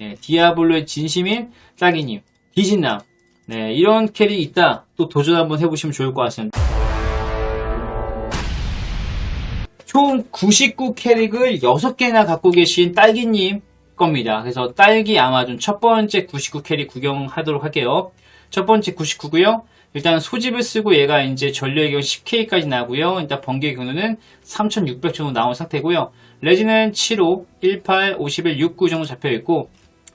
네, 디아블로의 진심인 딸기님, 디진남. 네, 이런 캐릭이 있다. 또 도전 한번 해보시면 좋을 것 같습니다. 총 99 캐릭을 6개나 갖고 계신 딸기님 겁니다. 그래서 딸기 아마존 첫 번째 99 캐릭 구경하도록 할게요. 첫 번째 99고요. 일단 소집을 쓰고 얘가 이제 경우 10K까지 나고요. 일단 번개의 경우는 3600 정도 나온 상태고요. 레지는 75, 18, 51, 69 정도 잡혀 있고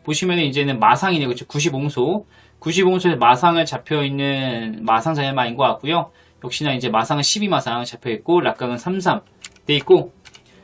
보시면 이제는 마상이네요. 그렇죠? 95소. 95소에 마상을 잡혀 있는 마상 자연마인 것 같고요. 역시나 이제 마상은 12마상 잡혀 있고 락강은 33 돼 있고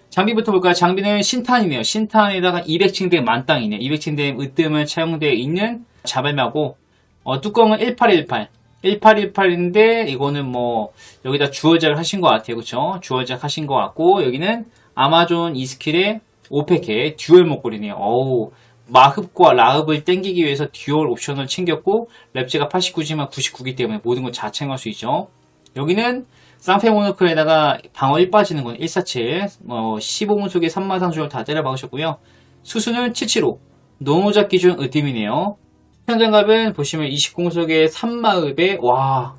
장비부터 볼까요? 장비는 신탄이네요. 신탄에다가 200층대 만땅이네요. 200층대 으뜸을 차용되어 있는 자발마고 어, 뚜껑은 1818 1818인데 이거는 뭐 여기다 주어작 하신 것 같아요. 그쵸? 주어작 하신 것 같고 여기는 아마존 이스킬의 5팩에 듀얼 목걸이네요. 어우 마흡과 라흡을 땡기기 위해서 듀얼 옵션을 챙겼고 랩제가 89지만 99기 때문에 모든 걸 다 챙길 수 있죠. 여기는 쌍페 모노클에다가 방어 1 빠지는 건 147, 뭐 15분 속에 3마상 주를 다 때려 박으셨고요. 수수는 775, 노무작 기준 으뜸이네요. 현장갑은 보시면 20공 속에 3마읍에 와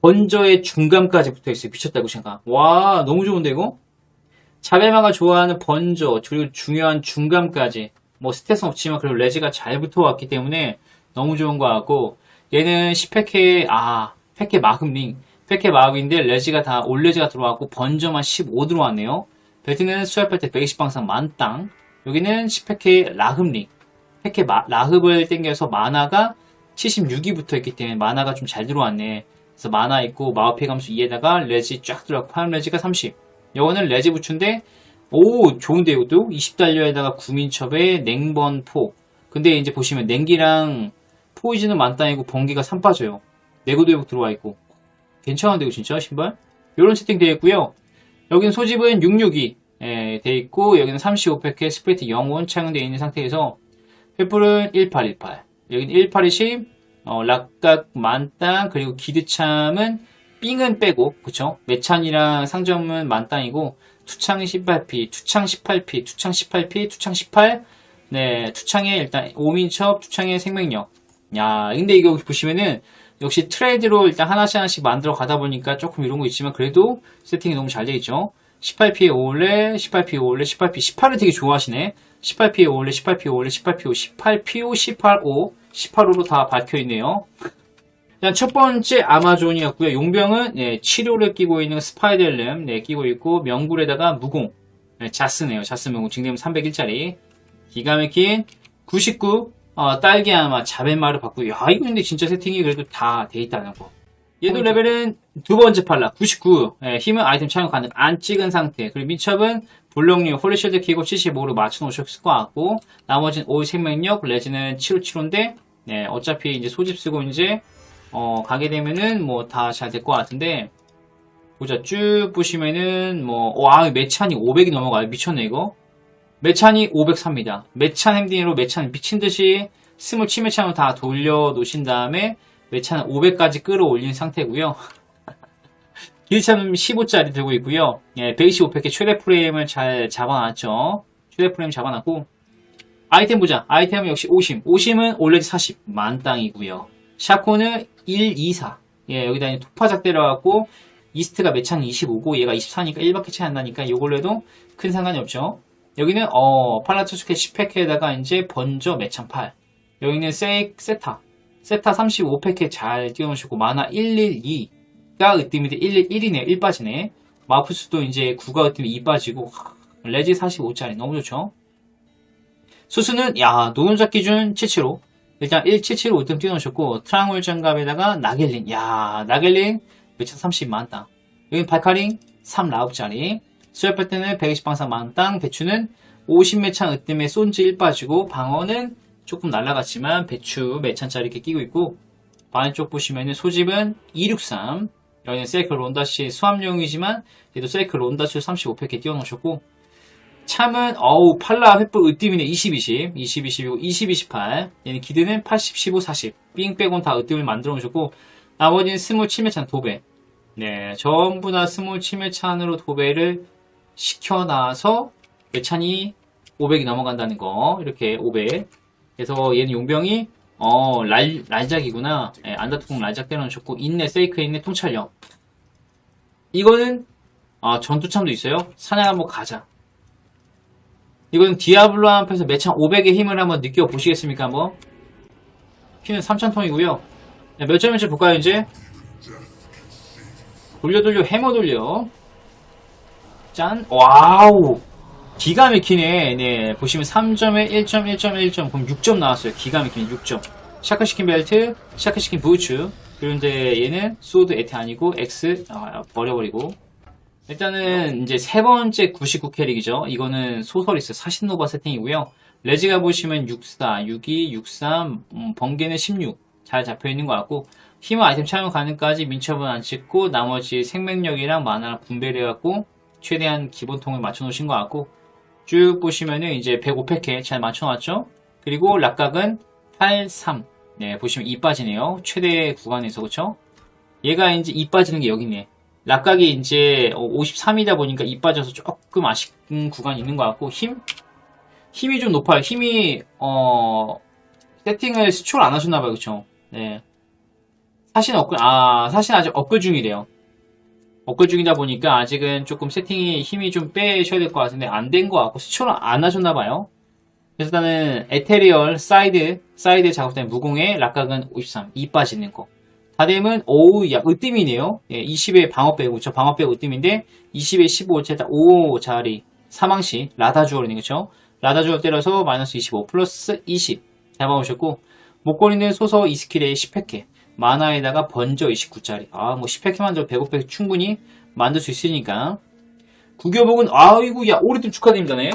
번저의 중감까지 붙어있어요. 미쳤다고 생각. 와 너무 좋은데 이거? 자벨마가 좋아하는 번저 그리고 중요한 중감까지 뭐 스탯은 없지만 그래도 레지가 잘 붙어왔기 때문에 너무 좋은 것 같고 얘는 10팩의 아 팩의 마금링 팩의 마음인데 레지가 다 올레지가 들어왔고 번저만 15 들어왔네요. 벨트는 수혈할 때 120방상 만땅 여기는 10팩의 라흡링 팩의 마- 라흡을 땡겨서 마나가 76이 붙어있기 때문에 마나가 좀 잘 들어왔네. 그래서 마나 있고 마우피 감수 2에다가 레지 쫙 들어가고 파란 레지가 30 이거는 레지 부츠인데 오 좋은데 이것도 20달러에다가 구민첩에 냉번 포 근데 이제 보시면 냉기랑 포이즈는 만땅이고 번개가 3 빠져요. 내구도 회복 들어와 있고 괜찮은데 이거 진짜 신발? 이런 세팅 되어 있고요. 여기는 소집은 662 예, 되어 있고 여기는 35팩에 스프레이트 영혼 착용되어 있는 상태에서 횃불은 1818 여기는 1820 어, 락각 만땅 그리고 기드참은 삥은 빼고 그쵸? 매찬이랑 상점은 만땅이고 투창 18P, 투창 18P, 투창 18P, 투창 18 네, 투창의 일단 5민첩, 투창의 생명력 야 근데 이거 보시면은 역시 트레이드로 일단 하나씩 하나씩 만들어 가다 보니까 조금 이런 거 있지만 그래도 세팅이 너무 잘 돼 있죠. 18P에 올레, 18P 올레, 18P, 18을 되게 좋아하시네. 18P에 올레, 18P 올레, 18P 18PO, 18O, 18O로 다 박혀 있네요. 일단 첫 번째 아마존이었고요. 용병은 네, 치료를 끼고 있는 스파이더램 네, 끼고 있고 명굴에다가 무공. 네, 자스네요. 자스 무공 징대면 301짜리. 기가 막힌 99 어, 딸기 아마 자벤마를 받고 야 이거 근데 진짜 세팅이 그래도 다 돼 있다는 거. 얘도 레벨은 두 번째 팔라 99 예, 힘은 아이템 차용 가능. 안 찍은 상태. 그리고 민첩은 볼록류 홀리실드 키고 75로 맞춰 놓으셨을 것 같고 나머지는 올 생명력 레지는 757인데 네, 어차피 이제 소집 쓰고 이제 어, 가게 되면은 뭐 다 잘 될 것 같은데 보자 쭉 보시면은 뭐와 매찬이 500이 넘어가요 미쳤네 이거 매찬이 503입니다. 매찬 행딩으로 매찬 미친듯이 스물 치매찬으로 다 돌려 놓으신 다음에 매찬은 500까지 끌어올린 상태고요. 길차는 15짜리 들고 있고요. 예, 125팩의 최대 프레임을 잘 잡아놨죠. 최대 프레임 잡아놨고 아이템 보자. 아이템은 역시 오심. 오심은 올레지 40 만땅이고요. 샤코는 1, 2, 4. 예, 여기다 이제 토파작 때려갖고 이스트가 매찬 25고 얘가 24니까? 1밖에 차이 안 나니까 이걸로 해도 큰 상관이 없죠. 여기는 어 팔라투스케 10팩에다가 이제 번저 매찬 8 여기는 세, 세타. 세타 35팩에 잘 띄워놓으시고 마나 112가 으뜸인데 111이네요. 1 빠지네. 마프스도 이제 9가 으뜸이 2 빠지고 레지 45짜리. 너무 좋죠? 수수는 야 노른자 기준 775 일단 1775 으뜸 띄워놓으셨고 트랑울 장갑에다가 나겔린 야 나겔린 매찬 30 만땅. 여기 발카링 3 라업짜리. 수협할 때는 120방상 만땅, 배추는 50매찬 으뜸에 손즈 1 빠지고, 방어는 조금 날라갔지만, 배추 매찬짜리 이렇게 끼고 있고, 반쪽 보시면은 소집은 263, 여기는 세이클 론다시 수압용이지만, 얘도 세이클 론다시 35팩에 띄워놓으셨고, 참은, 어우, 팔라 횃불 으뜸이네, 20, 20, 20, 20이고, 20, 28, 얘는 기드는 80, 15, 40, 삥 빼곤 다 으뜸을 만들어 놓으셨고, 나머지는 스몰 7매찬 도배. 네, 전부 다 스몰 7매찬으로 도배를 시켜놔서 매찬이 500이 넘어간다는 거 이렇게 500 그래서 얘는 용병이 어 랄, 랄작이구나. 예, 안다투공 랄작 때려놓으셨고 인내 세이크 인내 통찰력. 이거는 아, 전투참도 있어요. 사냥 한번 가자. 이거는 디아블로 앞에서 매창 500의 힘을 한번 느껴보시겠습니까? 한번 피는 3000톤이고요. 몇점 몇점 볼까요 이제? 돌려 돌려 해머 돌려. 짠. 와우. 기가 막히네. 네. 보시면 3점에 1점, 1점, 1점. 그럼 6점 나왔어요. 기가 막히네. 6점. 샤크시킨 벨트, 샤크시킨 부츠. 그런데 얘는 소드 에테 아니고 X 아, 버려버리고. 일단은 이제 세 번째 99 캐릭이죠. 이거는 소설 있어요. 사신노바 세팅이고요. 레지가 보시면 64, 62, 63, 음, 번개는 16. 잘 잡혀 있는 것 같고 힘 아이템 차용 가능까지 민첩은 안 찍고 나머지 생명력이랑 만화랑 분배를 해갖고 최대한 기본통을 맞춰놓으신 것 같고 쭉 보시면은 이제 105팩에 잘 맞춰놨죠. 그리고 락각은 83. 네 보시면 2 빠지네요. 최대 구간에서 그쵸? 얘가 이제 2 빠지는 게 여기네. 락각이 이제 53이다 보니까 2 빠져서 조금 아쉬운 구간이 있는 것 같고 힘 힘이 좀 높아요. 힘이 어 세팅을 스초를 안 하셨나 봐요, 그쵸? 네. 사실 업글, 아, 사실 아직 업글 중이래요. 업글 중이다 보니까 아직은 조금 세팅이 힘이 좀 빼셔야 될 것 같은데 안 된 것 같고 스초를 안 하셨나 봐요. 그래서 일단은 에테리얼 사이드, 사이드 작업된 무공의 락각은 53, 2 빠지는 거. 다뎀은 오우, 야, 으뜸이네요. 예, 20에 방어 빼고, 저 방어 빼고 으뜸인데 20에 15, 제다 5자리 사망시 라다 주얼이네, 그쵸? 라다 주얼 때려서 마이너스 25 플러스 20 잡아오셨고 목걸이는 소서 2스킬에 10팩해 만화에다가 번저 29짜리. 아 뭐 10팩해 만들어 105팩 충분히 만들 수 있으니까. 구교복은 아이고 야 오르팀 축하드립니다네.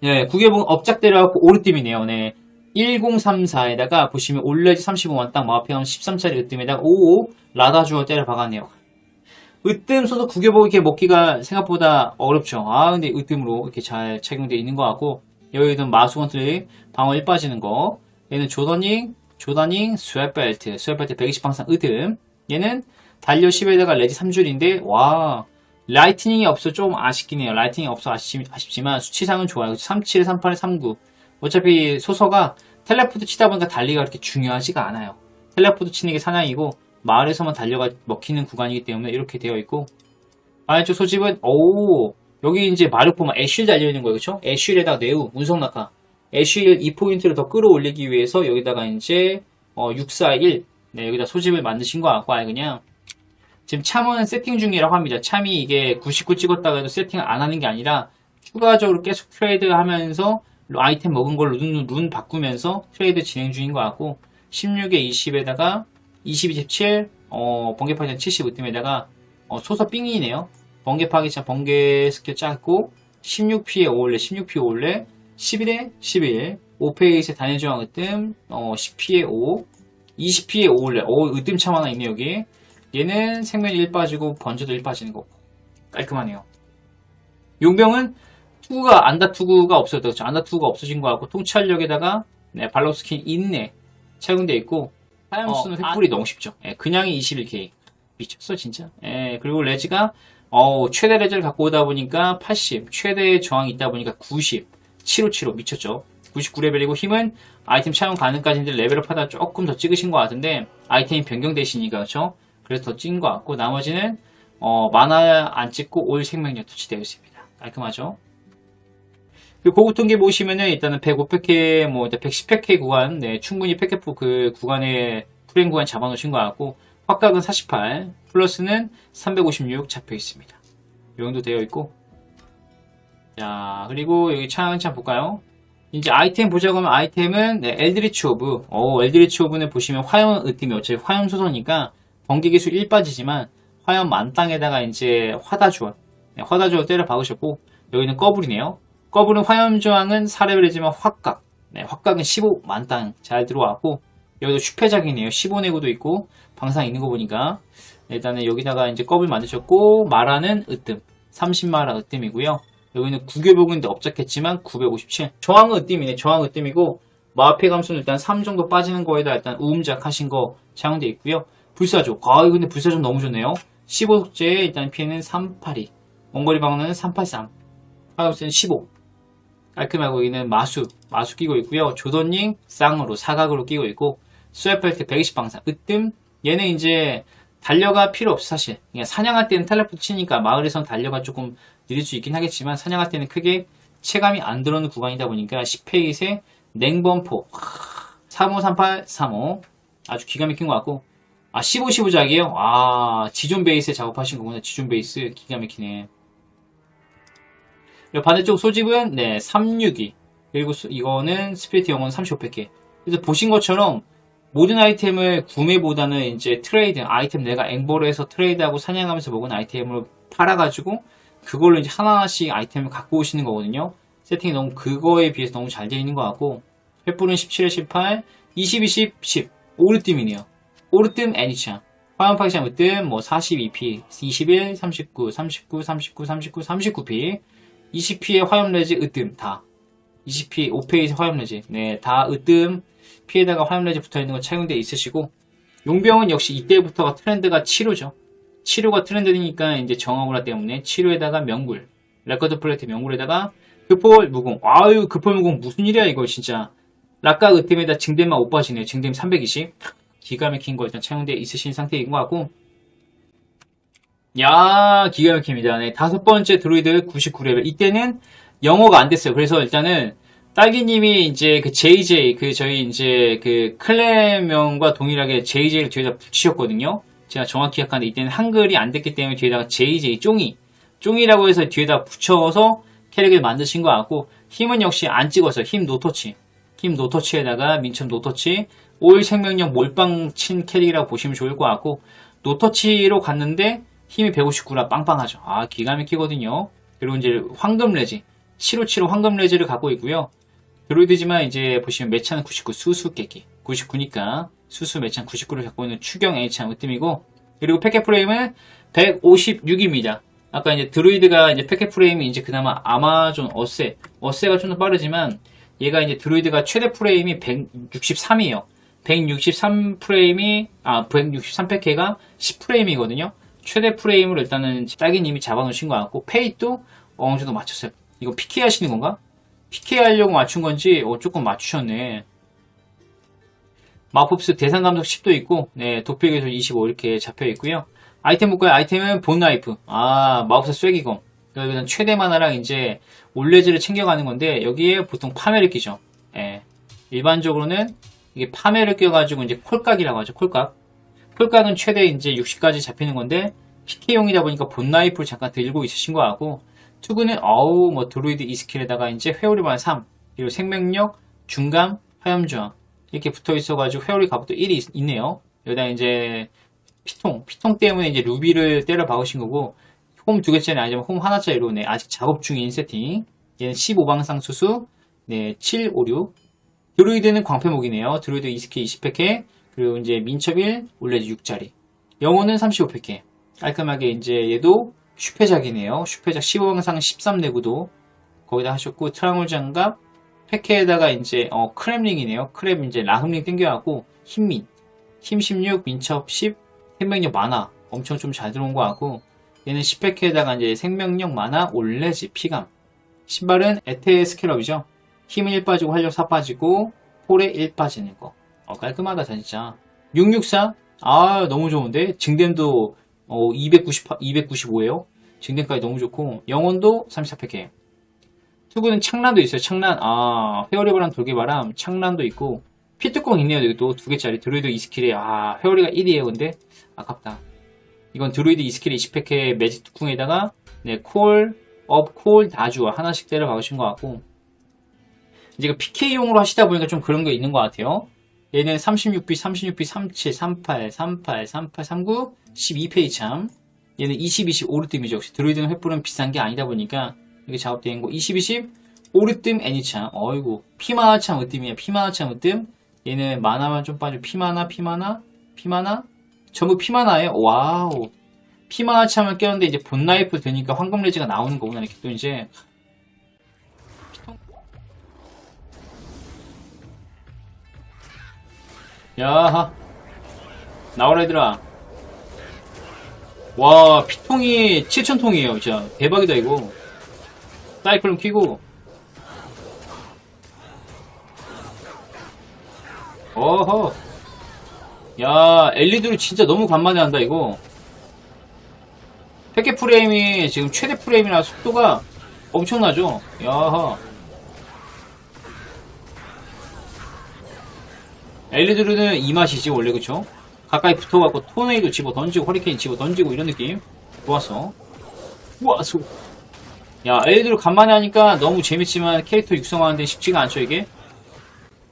네 구교복은 업작 때려갖고 오르팀이네요. 네 1034에다가 보시면 올레지 35만 딱 마화평 13짜리 으뜸에다가 55 라다 주어 때려 박았네요 으뜸 소서 구교복 이렇게 먹기가 생각보다 어렵죠 아 근데 으뜸으로 이렇게 잘 착용되어 있는 것 같고 여기는 마수건틀이 방어 1 빠지는 거. 얘는 조더닝, 조더닝, 스웨벨트, 스웨벨트 120 항상 으듬. 얘는 달려 10에다가 레지 3줄인데, 와, 라이트닝이 없어 좀 아쉽긴 해요. 라이트닝이 없어 아쉽, 아쉽지만 수치상은 좋아요. 37에 38에 39. 어차피 소서가 텔레포트 치다 보니까 달리가 그렇게 중요하지가 않아요. 텔레포트 치는 게 사냥이고, 마을에서만 달려가 먹히는 구간이기 때문에 이렇게 되어 있고, 아래쪽 소집은, 오, 여기 이제 보면 애쉬 달려 있는 거예요. 그쵸? 애쉬에다가 네우, 운송낙하. 애쉬 2포인트를 더 끌어올리기 위해서 여기다가 이제, 어, 641. 네, 여기다 소집을 만드신 거 같고, 아예 그냥. 지금 참은 세팅 중이라고 합니다. 참이 이게 99 찍었다가 해도 세팅을 안 하는 게 아니라, 추가적으로 계속 트레이드 하면서, 아이템 먹은 걸로 눈, 눈 바꾸면서 트레이드 진행 중인 것 같고, 16에 20에다가, 22, 17, 어, 번개파이전 70 으뜸에다가, 어, 소서 삥이네요. 번개 파괴차 번개 스킬 짧고 16피에 5올레 16피에 5올레 11에 11 5페이스의 단일 저항 으뜸 어, 10피에 5 20피에 5올레 오 으뜸 참 하나 있네 여기. 얘는 생명이 1 빠지고 번져도 1 빠지는 거. 깔끔하네요. 용병은 투구가 안다 투구가 없어도 그렇죠. 안다 투구가 없어진 거 같고 통찰력에다가 네, 발로 스킨 인내 착용되어 있고 하염수는 어, 획불이 너무 쉽죠 예, 그냥이 21K 미쳤어 진짜 예, 그리고 레지가 어, 최대 레저를 갖고 오다 보니까 80, 최대 저항이 있다 보니까 90, 7575 미쳤죠. 99레벨이고 힘은 아이템 차용 가능까지인데 레벨업 하다 조금 더 찍으신 것 같은데 아이템이 변경되시니까 그렇죠. 그래서 더 찍은 것 같고 나머지는 어, 만화 안 찍고 올 생명력 터치되어 있습니다. 깔끔하죠. 그리고 고급통계 보시면은 일단은 105팩회, 뭐 110팩회 구간, 네, 충분히 팩회프 그 구간에 프레임 구간 잡아놓으신 것 같고 확각은 48, 플러스는 356 잡혀 있습니다. 이 정도 되어 있고. 자, 그리고 여기 차근차 볼까요? 이제 아이템 보자고 하면 아이템은 네, 엘드리치 오브. 어, 엘드리치 오브는 보시면 화염 으뜸이 어차피 화염 소서니까 번개 기술 1 빠지지만 화염 만땅에다가 이제 화다주얼. 네, 화다주얼 때려 박으셨고 여기는 꺼불이네요. 꺼불은 화염 저항은 4레벨이지만 확각. 네, 확각은 15 만 땅 잘 들어왔고 여기도 슈페작이네요. 15내구도 있고 방상 있는 거 보니까 일단은 여기다가 이제 껍을 만드셨고 마라는 으뜸 30마라 으뜸이고요. 여기는 구교복인데 업적했지만 957 저항은 으뜸이네. 저항 으뜸이고 마화폐 감소는 일단 3 정도 빠지는 거에다 일단 우음작 하신 거 사용되어 있고요. 불사조 아 근데 불사조 너무 좋네요. 15속제에 일단 피해는 382 원거리 방어는 383 화염수는 15 깔끔하고 여기는 마수, 마수 끼고 있고요. 조던닝 쌍으로 사각으로 끼고 있고 스웨펠트 120방상 으뜸. 얘는 이제 달려가 필요 없어 사실. 그냥 사냥할 때는 텔레포트 치니까 마을에선 달려가 조금 느릴 수 있긴 하겠지만 사냥할 때는 크게 체감이 안 들어오는 구간이다 보니까 10페이스의 냉범포. 3538 35 아주 기가 막힌 것 같고. 아 15, 15작이에요? 아 지존 베이스에 작업하신 거구나. 지존 베이스. 기가 막히네 반대쪽 소집은 네 362. 그리고 수- 이거는 스피릿 영혼 35팩에. 그래서 보신 것처럼 모든 아이템을 구매보다는 이제 트레이드 아이템 내가 해서 트레이드하고 사냥하면서 먹은 아이템을 팔아가지고 그걸로 이제 하나하나씩 아이템을 갖고 오시는 거거든요. 세팅이 너무 그거에 비해서 너무 잘 되어 있는 것 같고 횃불은 17에 18, 20, 20, 10 오르뜸이네요. 오르뜸 애니차 화염 파괴장 으뜸 뭐 42p, 21, 39, 39, 39, 39, 39p 20피의 화염 레지 으뜸 다. 20피 5페이지 화염 레지. 네다 으뜸. 피에다가 화염 레지 붙어있는 거 착용되어 있으시고 용병은 역시 이때부터가 트렌드가 치료죠. 치료가 트렌드니까 이제 정화구라 때문에 치료에다가 명굴 레커드 플레이트 명굴에다가 급포 무공. 아유 급포 무공 무슨 일이야 이거 진짜. 락가 으뜸에다 못 빠지네요 증dem 320 기가 막힌 거 일단 착용되어 있으신 상태인 것 같고 야, 기가 막힙니다. 네, 다섯 번째 드로이드 99레벨. 이때는 영어가 안 됐어요. 그래서 일단은 딸기님이 이제 그 JJ, 그 저희 이제 그 클레명과 동일하게 JJ를 뒤에다 붙이셨거든요. 제가 정확히 기억하는데 이때는 한글이 안 됐기 때문에 뒤에다가 JJ, 쫑이, 쫑이라고 해서 뒤에다 붙여서 캐릭을 만드신 것 같고, 힘은 역시 안 찍어서 힘 노터치. 힘 노터치에다가 민첩 노터치, 오일 생명력 몰빵 친 캐릭이라고 보시면 좋을 것 같고, 노터치로 갔는데, 힘이 159라 빵빵하죠. 아, 기가 막히거든요. 그리고 이제 황금 레지, 757호 황금 레지를 갖고 있고요. 드로이드지만 이제 보시면 매찬 99 수수 깨기 99니까 수수 매찬 99를 갖고 있는 추경 H참 으뜸이고 그리고 패켓 프레임은 156입니다. 아까 이제 드로이드가 이제 패켓 프레임이 이제 그나마 아마존 어세 어세가 좀 더 빠르지만 얘가 이제 드로이드가 최대 프레임이 163이에요. 163 프레임이 아 163 패켓가 10 프레임이거든요. 최대 프레임으로 일단은 딸기님이 잡아놓으신 것 같고 페이도 어느 정도 맞췄어요. 이거 PK 하시는 건가? PK 하려고 맞춘 건지 어, 조금 맞추셨네. 마법스 대상 감속 10도 있고 네 도피에서 25 이렇게 잡혀 있고요. 아이템 볼까요? 아이템은 본 나이프. 아 마법사 쐐기검. 그러니까 최대 만화랑 이제 올레즈를 챙겨가는 건데 여기에 보통 파멸을 끼죠. 예. 일반적으로는 이게 파멸을 껴가지고 이제 콜각이라고 하죠. 콜각. 콜각은 최대 이제 60까지 잡히는 건데 PK용이다 보니까 본 나이프를 잠깐 들고 있으신 것 같고 투구는 어우 뭐 드루이드 이 스킬에다가 이제 회오리만 3 그리고 생명력 중감 화염저항 이렇게 붙어 있어가지고 회오리 갑옷도 1이 있, 네요. 여기다 이제 피통 피통 때문에 이제 루비를 때려 박으신 거고 홈 두 개짜리 아니지만 홈 하나짜리로 네. 아직 작업 중인 세팅. 얘는 15방상 수수 네 756 드루이드는 광패목이네요. 드루이드 2스킬 20팩에 그리고 이제 민첩 1 올레드 6짜리. 영어는 35팩에 깔끔하게 이제 얘도 슈페작이네요. 슈페작 15방상 13내구도. 거기다 하셨고 트라울 장갑 패케에다가 이제 어, 크렘링이네요. 크렘 이제 라흠링 땡겨갖고 힘민 힘 16, 민첩 10, 생명력 만화. 엄청 좀 잘 들어온 것 같고 얘는 10패케에다가 이제 생명력 만화 올레지 피감. 신발은 에테 스킬업이죠. 힘은 1 빠지고 활력 4 빠지고 폴에 1 빠지는 거 어, 깔끔하다 진짜 664 아 너무 좋은데 증dem도 어, 290, 295에요. 증dem까지 너무 좋고, 영혼도 34팩에. 투구는 창란도 있어요, 창란. 아, 회오리바람, 돌개바람, 창란도 있고, 피뚜껑 있네요, 여기도 두 개짜리. 드루이드 2스킬에, 아, 회오리가 1이에요, 근데. 아깝다. 이건 드루이드 2스킬에 20팩에 매직 뚜껑에다가, 네, 콜, 업, 콜, 다주와 하나씩 때려 박으신 것 같고, 이제 그 PK용으로 하시다 보니까 좀 그런 게 있는 것 같아요. 얘는 36B, 36B, 37, 38, 38, 38, 39, 12페이지 참. 얘는 20, 20 오르뜸이죠. 역시 드로이드는 횃불은 비싼 게 아니다 보니까 작업되어 있는 거. 20, 20 오르뜸 애니참. 어이구. 피마나 참 으뜸이야. 피마나 참 으뜸. 얘는 만화만 좀 빠져. 피마나, 피마나, 피마나. 전부 피마나예요. 와우. 피마나 참을 꼈는데 이제 본 나이프 되니까 황금 레지가 나오는 거구나. 이렇게 또 이제 야하 나와라 얘들아. 와 피통이 7천통이에요 진짜. 대박이다 이거. 사이클론 키고. 어허. 야 엘리드를 진짜 너무 간만에 한다 이거. 패켓 프레임이 지금 최대 프레임이나 속도가 엄청나죠? 야하. 엘리드로는 이 맛이지, 원래, 그쵸? 가까이 붙어갖고 토네이도 집어 던지고, 허리케인 집어 던지고, 이런 느낌. 좋았어. 좋았어. 야, 엘리드로 간만에 하니까 너무 재밌지만 캐릭터 육성하는데 쉽지가 않죠, 이게?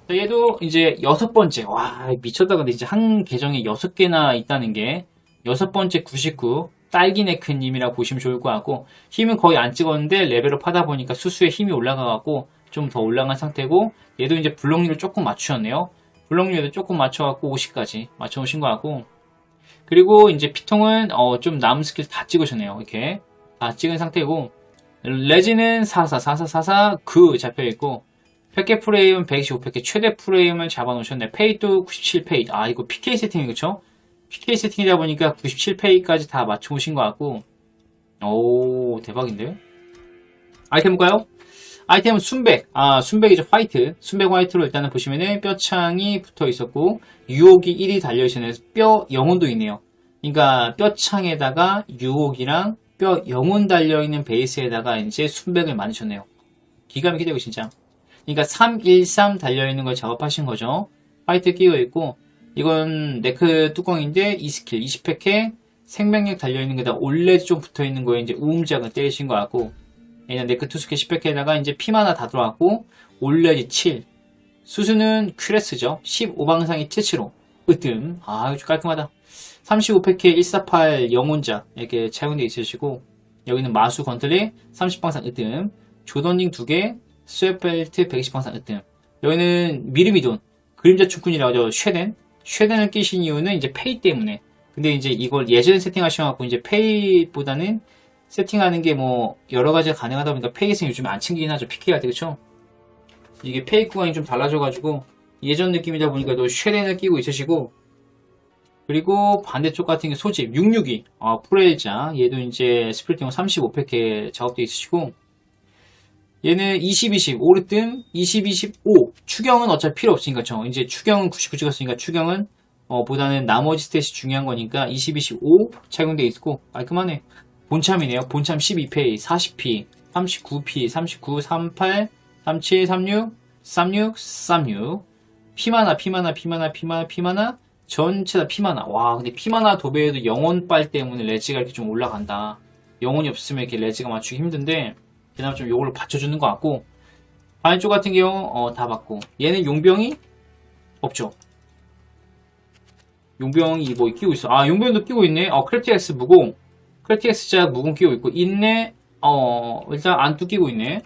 자, 얘도 이제 여섯 번째. 와, 미쳤다. 근데 이제 한 계정에 여섯 개나 있다는 게 여섯 번째 99. 딸기네크님이라 보시면 좋을 것 같고, 힘은 거의 안 찍었는데 레벨업 하다 보니까 수수에 힘이 올라가갖고 좀 더 올라간 상태고, 얘도 이제 블록률을 조금 맞추셨네요. 블록률도 조금 맞춰갖고 50까지 맞춰오신 것 같고, 그리고 이제 피통은 어, 좀 남은 스킬 다 찍으셨네요. 이렇게. 다 찍은 상태고, 레지는 44, 44, 44, 그 잡혀있고, 팩켓 프레임은 125팩켓 최대 프레임을 잡아놓으셨네. 페이도 97페이. 아, 이거 PK 세팅이 그쵸? PK 세팅이다 보니까 97페이까지 다 맞춰오신 것 같고, 오, 대박인데요? 아이템 볼까요? 아이템은 순백. 아, 순백이죠. 화이트. 순백 화이트로 일단은 보시면은 뼈창이 붙어 있었고, 유혹이 1이 달려있어요. 뼈 영혼도 있네요. 그러니까 뼈창에다가 유혹이랑 뼈 영혼 달려있는 베이스에다가 이제 순백을 만드셨네요. 기가 막히죠, 이거 진짜. 그러니까 313 달려있는 걸 작업하신 거죠. 화이트 끼고 있고, 이건 네크 뚜껑인데, 이 스킬 20팩에 생명력 달려있는 게다 올레드 좀 붙어있는 거에 이제 우음작을 때리신 것 같고, 얘는 네크 투스케 10팩에다가 이제 피 하나 다 들어왔고, 올레드 7. 수수는 큐레스죠. 15방상이 775. 으뜸. 아, 아주 깔끔하다. 35팩에 148 영혼작 이렇게 차용되어 있으시고, 여기는 마수 건틀리 30방상 으뜸. 조던링 2개, 스웨펠트 120방상 으뜸. 여기는 미르미돈, 그림자 축군이라고 하죠. 쉐덴. 쉐덴을 끼신 이유는 이제 페이 때문에. 근데 이제 이걸 예전에 세팅하셔갖고 이제 페이보다는 세팅하는 게 뭐 여러 가지가 가능하다 보니까 페이에서 요즘에 안 챙기긴 하죠. PK가 되겠죠. 이게 페이 구간이 좀 달라져가지고 예전 느낌이다 보니까 또 쉐덴을 끼고 있으시고 그리고 반대쪽 같은 게 소집 662 어, 프레일자 얘도 이제 스플리팅으로 35팩에 작업되어 있으시고 얘는 20, 20, 오르뜸, 20, 25. 추경은 어차피 필요 없으니까, 저. 이제 추경은 99 찍었으니까 추경은, 어, 보다는 나머지 스탯이 중요한 거니까 20, 25 착용되어 있고, 깔끔하네. 본참이네요. 본참 12페이, 40p, 39p, 39, 38, 37, 36, 36, 36. 피마나, 피마나, 피마나, 피마나, 피마나. 전체 다 피마나. 와, 근데 피마나 도배에도 영혼빨 때문에 레지가 이렇게 좀 올라간다. 영혼이 없으면 이렇게 레지가 맞추기 힘든데, 그나마 좀 요걸로 받쳐주는 것 같고 반쪽 같은 경우 어, 다 받고 얘는 용병이 없죠 용병이 뭐 끼고 있어 아 용병도 끼고 있네 어 크레티엑스 무공 크레티엑스 자 무공 끼고 있고 있네 어 일단 안뚜 끼고 있네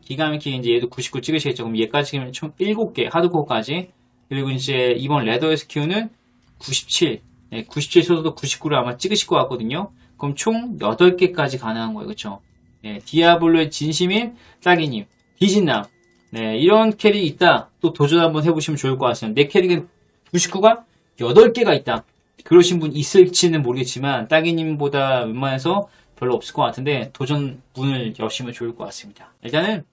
기가 막히게 이제 얘도 99 찍으시겠죠 그럼 얘까지 총 7개 하드코어까지 그리고 이제 이번 레더 SQ는 97 네, 97 소도 99를 아마 찍으실 것 같거든요 그럼 총 8개까지 가능한 거예요 그쵸 네, 디아블로의 진심인 따기님, 디진남. 네, 이런 캐릭이 있다. 또 도전 한번 해보시면 좋을 것 같습니다. 내 캐릭은 99가 8개가 있다. 그러신 분 있을지는 모르겠지만, 따기님보다 웬만해서 별로 없을 것 같은데, 도전 문을 여시면 좋을 것 같습니다. 일단은,